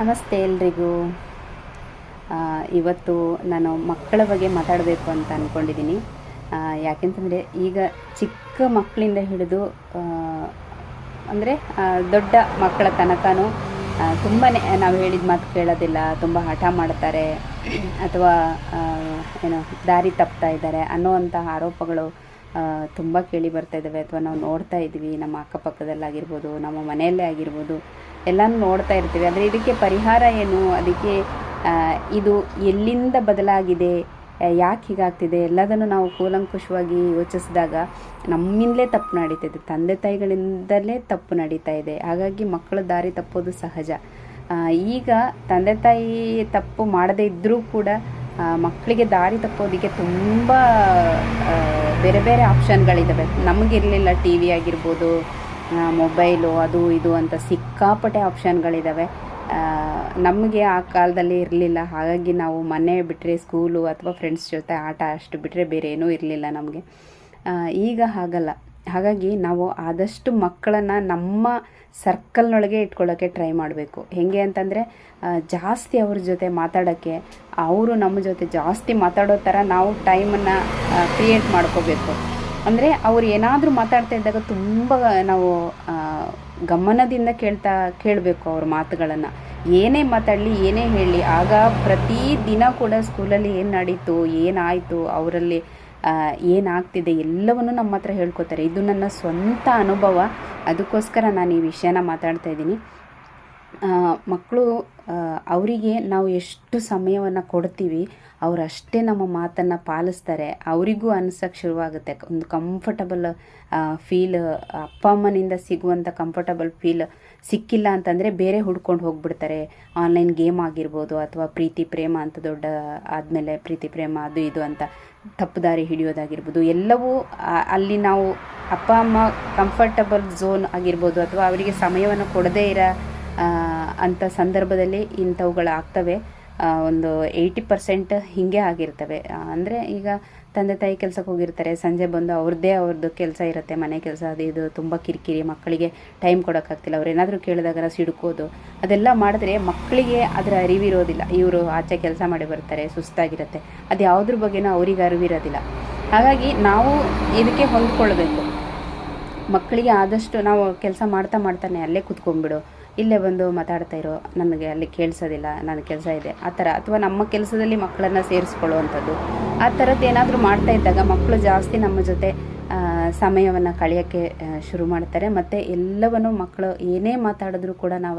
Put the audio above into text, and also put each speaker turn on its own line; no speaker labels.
ನಮಸ್ತೆ ಎಲ್ರಿಗೂ. ಇವತ್ತು ನಾನು ಮಕ್ಕಳ ಬಗ್ಗೆ ಮಾತಾಡಬೇಕು ಅಂತ ಅಂದ್ಕೊಂಡಿದ್ದೀನಿ ಯಾಕೆಂತಂದರೆ ಈಗ ಚಿಕ್ಕ ಮಕ್ಕಳಿಂದ ಹಿಡಿದು ಅಂದರೆ ದೊಡ್ಡ ಮಕ್ಕಳ ತನಕನೂ ತುಂಬಾ ನಾವು ಹೇಳಿದ ಮಾತು ಕೇಳೋದಿಲ್ಲ, ತುಂಬ ಹಠ ಮಾಡ್ತಾರೆ, ಅಥವಾ ಏನು ದಾರಿ ತಪ್ತಾ ಇದ್ದಾರೆ ಅನ್ನೋವಂಥ ಆರೋಪಗಳು ತುಂಬ ಕೇಳಿ ಬರ್ತಾ ಇದ್ದಾವೆ. ಅಥವಾ ನಾವು ನೋಡ್ತಾ ಇದ್ವಿ ನಮ್ಮ ಅಕ್ಕಪಕ್ಕದಲ್ಲಾಗಿರ್ಬೋದು, ನಮ್ಮ ಮನೆಯಲ್ಲೇ ಆಗಿರ್ಬೋದು. ಎಲ್ಲನೂ ನೋಡ್ತಾ ಇರ್ತೀವಿ. ಆದರೆ ಇದಕ್ಕೆ ಪರಿಹಾರ ಏನು? ಅದಕ್ಕೆ ಇದು ಎಲ್ಲಿಂದ ಬದಲಾಗಿದೆ? ಯಾಕೆ ಹೀಗಾಗ್ತಿದೆ? ಎಲ್ಲದನ್ನು ನಾವು ಕೂಲಂಕುಷವಾಗಿ ಯೋಚಿಸಿದಾಗ ನಮ್ಮಿಂದಲೇ ತಪ್ಪು ನಡೀತಿದೆ. ತಂದೆ ತಾಯಿಗಳಿಂದಲೇ ತಪ್ಪು ನಡೀತಾ ಇದೆ. ಹಾಗಾಗಿ ಮಕ್ಕಳು ದಾರಿ ತಪ್ಪೋದು ಸಹಜ. ಈಗ ತಂದೆ ತಾಯಿ ತಪ್ಪು ಮಾಡದೇ ಇದ್ದರೂ ಕೂಡ ಮಕ್ಕಳಿಗೆ ದಾರಿ ತಪ್ಪೋದಕ್ಕೆ ತುಂಬ ಬೇರೆ ಬೇರೆ ಆಪ್ಷನ್ಗಳಿದ್ದಾವೆ ನಮಗಿರಲಿಲ್ಲ ಟಿ ವಿ ಆಗಿರ್ಬೋದು ಮೊಬೈಲು ಅದು ಇದು ಅಂತ ಸಿಕ್ಕಾಪಟ್ಟೆ ಆಪ್ಷನ್ಗಳಿದ್ದಾವೆ ನಮಗೆ ಆ ಕಾಲದಲ್ಲಿ ಇರಲಿಲ್ಲ. ಹಾಗಾಗಿ ನಾವು ಮನೆ ಬಿಟ್ಟರೆ ಸ್ಕೂಲು ಅಥವಾ ಫ್ರೆಂಡ್ಸ್ ಜೊತೆ ಆಟ ಅಷ್ಟು ಬಿಟ್ಟರೆ ಬೇರೆ ಏನೂ ಇರಲಿಲ್ಲ ನಮಗೆ. ಈಗ ಹಾಗಲ್ಲ. ಹಾಗಾಗಿ ನಾವು ಆದಷ್ಟು ಮಕ್ಕಳನ್ನು ನಮ್ಮ ಸರ್ಕಲ್ನೊಳಗೆ ಇಟ್ಕೊಳ್ಳೋಕ್ಕೆ ಟ್ರೈ ಮಾಡಬೇಕು. ಹೇಗೆ ಅಂತಂದರೆ ಜಾಸ್ತಿ ಅವ್ರ ಜೊತೆ ಮಾತಾಡೋಕ್ಕೆ ಅವರು ನಮ್ಮ ಜೊತೆ ಜಾಸ್ತಿ ಮಾತಾಡೋ ಥರ ನಾವು ಟೈಮನ್ನು ಕ್ರಿಯೇಟ್ ಮಾಡ್ಕೋಬೇಕು. ಅಂದರೆ ಅವ್ರು ಏನಾದರೂ ಮಾತಾಡ್ತಾ ಇದ್ದಾಗ ತುಂಬ ನಾವು ಗಮನದಿಂದ ಕೇಳ್ತಾ, ಕೇಳಬೇಕು ಅವ್ರ ಮಾತುಗಳನ್ನು. ಏನೇ ಮಾತಾಡಲಿ, ಏನೇ ಹೇಳಲಿ ಆಗ ಪ್ರತಿ ದಿನ ಕೂಡ ಸ್ಕೂಲಲ್ಲಿ ಏನು ನಡೀತು ಏನಾಯಿತು ಅವರಲ್ಲಿ ಏನಾಗ್ತಿದೆ ಎಲ್ಲವನ್ನು ನಮ್ಮ ಹತ್ರ ಹೇಳ್ಕೊತಾರೆ. ಇದು ನನ್ನ ಸ್ವಂತ ಅನುಭವ. ಅದಕ್ಕೋಸ್ಕರ ನಾನು ಈ ವಿಷಯನ ಮಾತಾಡ್ತಾ ಇದ್ದೀನಿ. ಮಕ್ಕಳು ಅವರಿಗೆ ನಾವು ಎಷ್ಟು ಸಮಯವನ್ನು ಕೊಡ್ತೀವಿ, ಅವರಷ್ಟೇ ನಮ್ಮ ಮಾತನ್ನು ಪಾಲಿಸ್ತಾರೆ, ಅವರಿಗೂ ಅನ್ಸಕ್ಕೆ ಶುರುವಾಗುತ್ತೆ. ಒಂದು ಕಂಫರ್ಟಬಲ್ ಫೀಲ್ ಅಪ್ಪ ಅಮ್ಮನಿಂದ ಸಿಗುವಂಥ ಕಂಫರ್ಟಬಲ್ ಫೀಲ್ ಸಿಕ್ಕಿಲ್ಲ ಅಂತಂದರೆ ಬೇರೆ ಹುಡ್ಕೊಂಡು ಹೋಗ್ಬಿಡ್ತಾರೆ. ಆನ್ಲೈನ್ ಗೇಮ್ ಆಗಿರ್ಬೋದು ಅಥವಾ ಪ್ರೀತಿ ಪ್ರೇಮ ಅಂತ ದೊಡ್ಡ ಆದಮೇಲೆ ಪ್ರೀತಿ ಪ್ರೇಮ ಅದು ಇದು ಅಂತ ತಪ್ಪು ದಾರಿ ಹಿಡಿಯೋದಾಗಿರ್ಬೋದು. ಎಲ್ಲವೂ ಅಲ್ಲಿ ನಾವು ಅಪ್ಪ ಅಮ್ಮ ಕಂಫರ್ಟಬಲ್ ಝೋನ್ ಆಗಿರ್ಬೋದು ಅಥವಾ ಅವರಿಗೆ ಸಮಯವನ್ನು ಕೊಡದೇ ಇರೋ ಅಂಥ ಸಂದರ್ಭದಲ್ಲಿ ಇಂಥವುಗಳು ಆಗ್ತವೆ. ಒಂದು ಏಯ್ಟಿ ಪರ್ಸೆಂಟ್ ಹೀಗೆ ಆಗಿರ್ತವೆ. ಅಂದರೆ ಈಗ ತಂದೆ ತಾಯಿ ಕೆಲಸಕ್ಕೆ ಹೋಗಿರ್ತಾರೆ. ಸಂಜೆ ಬಂದು ಅವ್ರದ್ದೇ ಅವ್ರದ್ದು ಕೆಲಸ ಇರುತ್ತೆ. ಮನೆ ಕೆಲಸ, ಅದು ಇದು, ತುಂಬ ಕಿರಿಕಿರಿ, ಮಕ್ಕಳಿಗೆ ಟೈಮ್ ಕೊಡೋಕ್ಕಾಗ್ತಿಲ್ಲ. ಅವ್ರು ಏನಾದರೂ ಕೇಳಿದಾಗ ಸಿಡ್ಕೋದು. ಅದೆಲ್ಲ ಮಾಡಿದ್ರೆ ಮಕ್ಕಳಿಗೆ ಅದರ ಅರಿವಿರೋದಿಲ್ಲ. ಇವರು ಆಚೆ ಕೆಲಸ ಮಾಡಿ ಬರ್ತಾರೆ, ಸುಸ್ತಾಗಿರುತ್ತೆ. ಅದು ಯಾವುದ್ರ ಬಗ್ಗೆನೂ ಅವ್ರಿಗೆ ಅರಿವಿರೋದಿಲ್ಲ. ಹಾಗಾಗಿ ನಾವು ಇದಕ್ಕೆ ಹೊಂದ್ಕೊಳ್ಬೇಕು. ಮಕ್ಕಳಿಗೆ ಆದಷ್ಟು ನಾವು ಕೆಲಸ ಮಾಡ್ತಾ ಮಾಡ್ತಾನೆ ಅಲ್ಲೇ ಕುತ್ಕೊಂಡ್ಬಿಡು. ಇಲ್ಲೇ ಬಂದು ಮಾತಾಡ್ತಾ ಇರೋ, ನನಗೆ ಅಲ್ಲಿ ಕೇಳಿಸೋದಿಲ್ಲ ನನ್ನ ಕೆಲಸ ಇದೆ. ಆ ಥರ, ಅಥವಾ ನಮ್ಮ ಕೆಲಸದಲ್ಲಿ ಮಕ್ಕಳನ್ನು ಸೇರಿಸ್ಕೊಳ್ಳುವಂಥದ್ದು. ಆ ಥರದ್ದು ಏನಾದರೂ ಮಾಡ್ತಾ ಇದ್ದಾಗ ಮಕ್ಕಳು ಜಾಸ್ತಿ ನಮ್ಮ ಜೊತೆ ಸಮಯವನ್ನು ಕಳೆಯೋಕ್ಕೆ ಶುರು ಮಾಡ್ತಾರೆ. ಮತ್ತು ಎಲ್ಲವನ್ನು ಮಕ್ಕಳು ಏನೇ ಮಾತಾಡಿದ್ರೂ ಕೂಡ ನಾವು